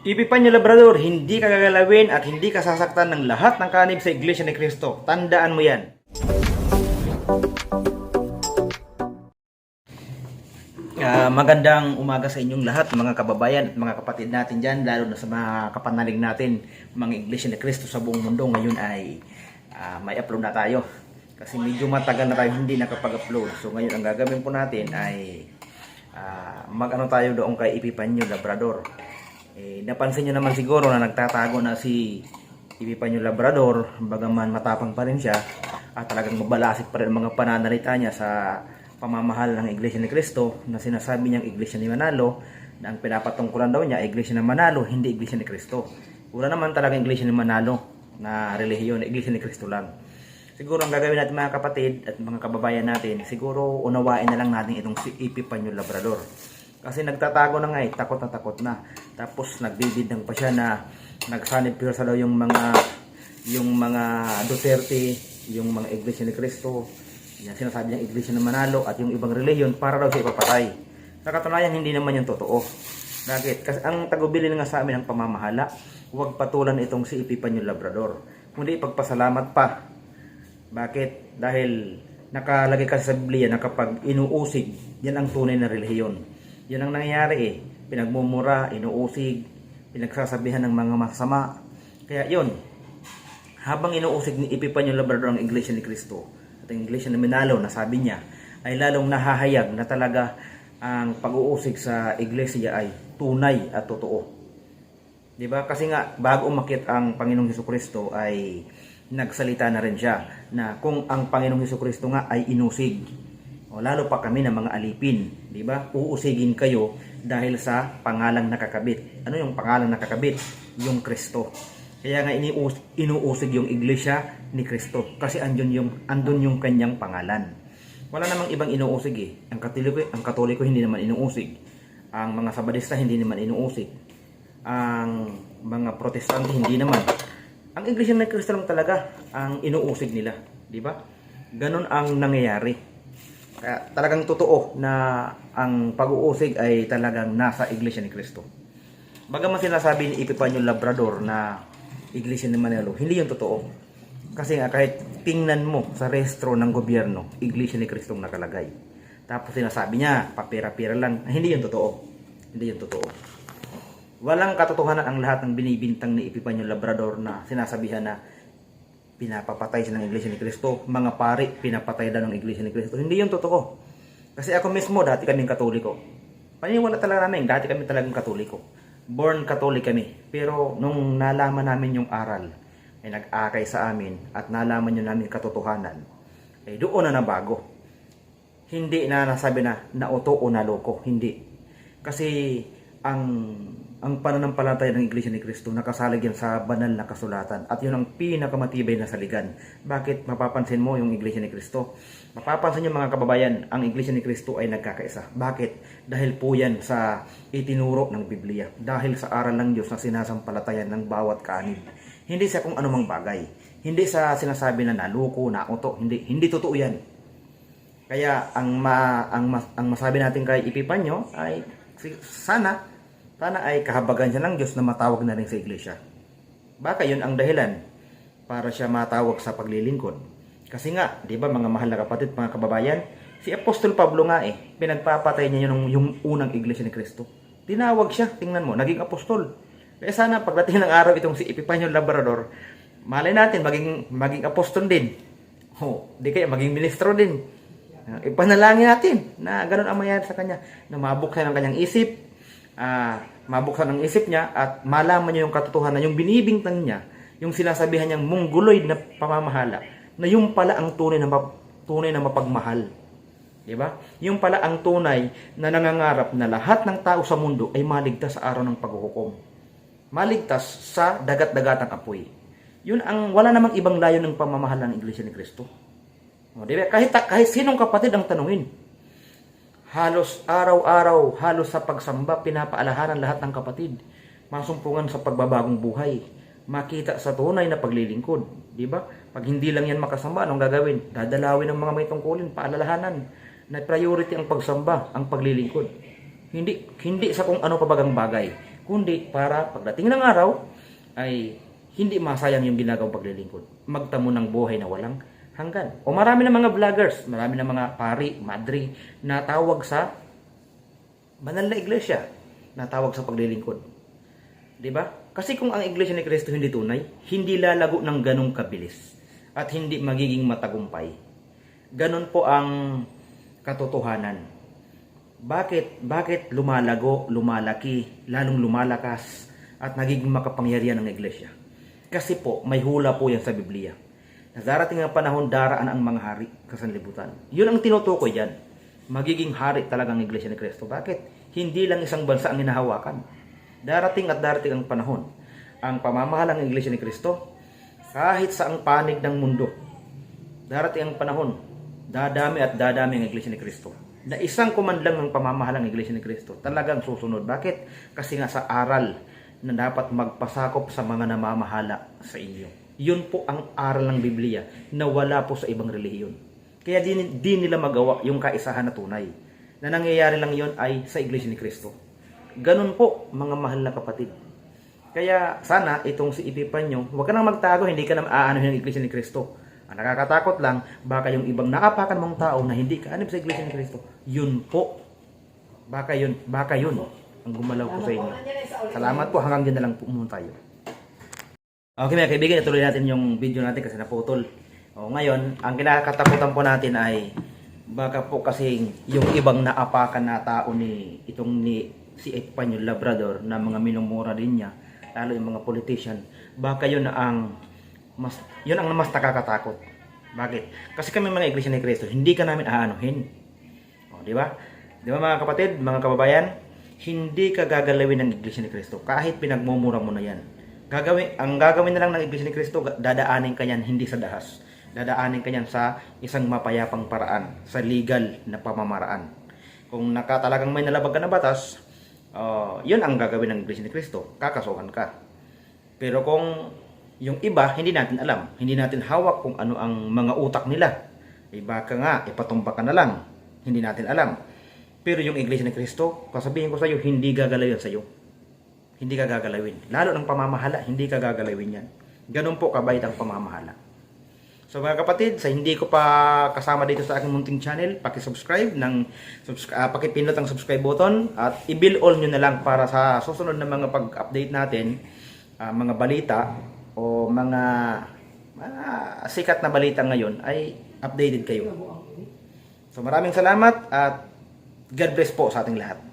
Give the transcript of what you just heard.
Ipipan niyo Labrador, hindi ka gagalawin at hindi ka sasaktan ng lahat ng kanib sa Iglesia ni Cristo. Tandaan mo yan. Ah, magandang umaga sa inyong lahat, mga kababayan at mga kapatid natin dyan, lalo na sa mga kapanalig natin, mga Iglesia ni Cristo sa buong mundo. Ngayon ay ah, may upload na tayo. Kasi medyo matagal na tayo hindi nakapag-upload. So ngayon ang gagawin po natin ay ah, mag-ano tayo doon kay Epipanyo Labrador. Eh, napansin nyo naman siguro na nagtatago na si Epipanyo Labrador, bagaman matapang pa rin siya, at talagang mabalasik pa rin ang mga pananalita niya sa pamamahal ng Iglesia ni Cristo na sinasabi niyang Iglesia ni Manalo na ang pinapatungkulan daw niya Iglesia ni Manalo, hindi Iglesia ni Cristo. Wala naman talaga Iglesia ni Manalo na relihiyon, Iglesia ni Cristo lang. Siguro ang gagawin natin mga kapatid at mga kababayan natin, siguro unawain na lang natin itong si Epipanyo Labrador. Kasi nagtatago na nga eh, takot na takot na. Tapos nagbibidang pa siya na nagsanib sa daw yung mga yung mga Duterte, yung mga Iglesia ni Cristo, yung sinasabi niyang Iglesia na Manalo at yung ibang relihiyon para daw siya ipapatay. Sa katunayan, hindi naman yung totoo. Bakit? Kasi ang tagubilin nga sa amin ng pamamahala, huwag patulan itong si Epipanyo Labrador. Kundi ipagpasalamat pa bakit? Dahil nakalagay kasi sa Biblia na kapag inuusig, yan ang tunay na relihiyon. Yan ang nangyayari eh. Pinagmumura, inuusig, pinagsasabihan ng mga masama. Kaya yun, habang inuusig ni Epipanyo Labrador ang Iglesia ni Cristo at ang Iglesia ni Manalo na sabi niya ay lalong nahahayag na talaga ang pag-uusig sa Iglesia ay tunay at totoo. 'Di ba? Kasi nga bago umakyat ang Panginoong Hesus Kristo ay nagsalita na rin siya na kung ang Panginoong Hesus Kristo nga ay inusig. O lalo pa kami ng mga alipin, 'di ba? Uusigin kayo dahil sa pangalang nakakabit. Ano yung pangalang nakakabit? Yung Kristo. Kaya nga inius, inuusig yung iglesia ni Kristo kasi andun yung andun yung kanyang pangalan. Wala namang ibang inuusig eh. Ang Katoliko, ang Katoliko hindi naman inuusig. Ang mga Sabadista hindi naman inuusig ang mga protestante hindi naman. Ang Iglesia ng Kristo lang talaga ang inuusig nila, di ba? Ganon ang nangyayari. Kaya talagang totoo na ang pag-uusig ay talagang nasa Iglesia ni Kristo. Bagaman sinasabi ni Epipanyo Labrador na Iglesia ni Manalo, hindi yung totoo. Kasi nga kahit tingnan mo sa restro ng gobyerno, Iglesia ni Kristo nakalagay. Tapos sinasabi niya, papira-pira lang, hindi yung totoo. Hindi yung totoo. Walang katotohanan ang lahat ng binibintang ni Epipanyo Labrador na sinasabihan na pinapapatay siya ng Iglesia ni Cristo. Mga pari, pinapatay daw ng Iglesia ni Cristo. Hindi yun totoo. Kasi ako mismo, dati kaming katoliko. Paniniwala talaga namin, dati kami talagang katoliko. Born Catholic kami. Pero nung nalaman namin yung aral, ay nag-akay sa amin at nalaman nyo namin katotohanan, ay doon na nabago. Hindi na nasabi na nauto o naloko. Hindi. Kasi ang ang pananampalataya ng Iglesia ni Cristo nakasalig yan sa banal na kasulatan at yun ang pinakamatibay na saligan. Bakit mapapansin mo yung Iglesia ni Cristo? Mapapansin niyo mga kababayan, ang Iglesia ni Cristo ay nagkakaisa. Bakit? Dahil po yan sa itinuro ng Biblia. Dahil sa aral ng Diyos na sinasampalatayan ng bawat kanib. Hindi sa kung anumang bagay. Hindi sa sinasabi na naluko, nauto. Hindi, hindi totoo yan. Kaya ang ma, ang, mas, ang masabi natin kay Epipanyo ay sana sana ay kahabagan siya ng Diyos na matawag na rin sa iglesia. Baka yun ang dahilan para siya matawag sa paglilingkod. Kasi nga, di ba mga mahal na kapatid, mga kababayan, si Apostol Pablo nga eh, pinagpapatay niya yung, yung unang iglesia ni Kristo. Tinawag siya, tingnan mo, naging apostol. Kaya sana pagdating ng araw itong si Epipanyo Labrador, malay natin maging maging apostol din. O, di kaya maging ministro din. Ipanalangin natin na ganun ang mangyari sa kanya. Na mabuksan ang kanyang isip, ah mabuksan ang isip niya at malaman niya yung katotohanan, yung binibintang niya, yung sinasabihan niyang mongoloid na pamamahala, na yung pala ang tunay na, map- tunay na mapagmahal. Di ba? Yung pala ang tunay na nangangarap na lahat ng tao sa mundo ay maligtas sa araw ng paghuhukom. Maligtas sa dagat-dagatang apoy. Yun ang wala namang ibang layo ng pamamahal ng Iglesia ni Kristo. O, di ba? Kahit, kahit sinong kapatid ang tanungin, halos araw-araw, halos sa pagsamba, pinapaalahanan lahat ng kapatid. Masumpungan sa pagbabagong buhay. Makita sa tunay na paglilingkod. Di ba? Pag hindi lang yan makasamba, anong gagawin? Dadalawin ng mga may tungkulin, paalalahanan na priority ang pagsamba, ang paglilingkod. Hindi hindi sa kung ano pa bagang bagay, kundi para pagdating ng araw ay hindi masayang yung ginagawang paglilingkod. Magtamo ng buhay na walang hanggan. O marami ng mga vloggers, marami ng mga pari, madri na tawag sa banal na iglesia na tawag sa paglilingkod. ba? Kasi kung ang iglesia ni Kristo hindi tunay, hindi lalago ng ganong kabilis at hindi magiging matagumpay. Ganon po ang katotohanan. Bakit bakit lumalago, lumalaki, lalong lumalakas at nagiging makapangyarihan ng iglesia? Kasi po may hula po yan sa Biblia. Darating ang panahon daraan ang mga hari sa sanlibutan. Yun ang tinutukoy diyan. Magiging hari talaga ang iglesia ni Kristo. Bakit? Hindi lang isang bansa ang hinahawakan. Darating at darating ang panahon. Ang pamamahalang ng iglesia ni Kristo kahit sa ang panig ng mundo. Darating ang panahon, dadami at dadami ang iglesia ni Kristo. Na isang kumandlang ng pamamahalang ng iglesia ni Kristo talagang susunod. Bakit? Kasi nga sa aral na dapat magpasakop sa mga namamahala sa inyo. Yun po ang aral ng Biblia na wala po sa ibang relihiyon. Kaya di, di nila magawa yung kaisahan na tunay. Na nangyayari lang yon ay sa iglesia ni Kristo. Ganun po, mga mahal na kapatid. Kaya sana itong si Epipanyo, huwag ka nang magtago, hindi ka na aanuhin ng iglesia ni Kristo. Ang nakakatakot lang, baka yung ibang naapakan mong tao na hindi ka anib sa iglesia ni Kristo, yun po. Baka yun, baka yun ang gumalaw po sa inyo. Salamat po, hanggang dyan na lang po muna tayo. Okay mga kaibigan, ituloy natin yung video natin kasi naputol. O, ngayon, ang kinakatakutan po natin ay baka po kasi yung ibang naapakan na tao ni itong ni si Espanyol Labrador na mga minumura din niya, lalo yung mga politician, baka yun ang mas yun ang mas nakakatakot. Bakit? Kasi kami mga iglesia ni Kristo, hindi ka namin aanuhin. O, di ba? Di ba mga kapatid, mga kababayan, hindi ka gagalawin ng iglesia ni Kristo kahit pinagmumura mo na yan. Gagawin, ang gagawin na lang ng iglesia ni Kristo, dadaanin ka yan hindi sa dahas. Dadaanin ka yan sa isang mapayapang paraan, sa legal na pamamaraan. Kung naka, talagang may nalabag ka na batas, uh, yun ang gagawin ng iglesia ni Kristo. Kakasuhan ka. Pero kung yung iba, hindi natin alam. Hindi natin hawak kung ano ang mga utak nila. Iba ka nga, ipatumba ka na lang. Hindi natin alam. Pero yung iglesia ni Kristo, kasabihin ko sa iyo, hindi gagalawin sa iyo. Hindi ka gagalawin. Lalo ng pamamahala, hindi ka gagalawin yan. Ganun po kabait ang pamamahala. So mga kapatid, sa hindi ko pa kasama dito sa aking munting channel, paki-subscribe ng uh, paki-pindot ang subscribe button at i-bill all nyo na lang para sa susunod na mga pag-update natin, ah, mga balita o mga mga sikat na balita ngayon ay updated kayo. So maraming salamat at God bless po sa ating lahat.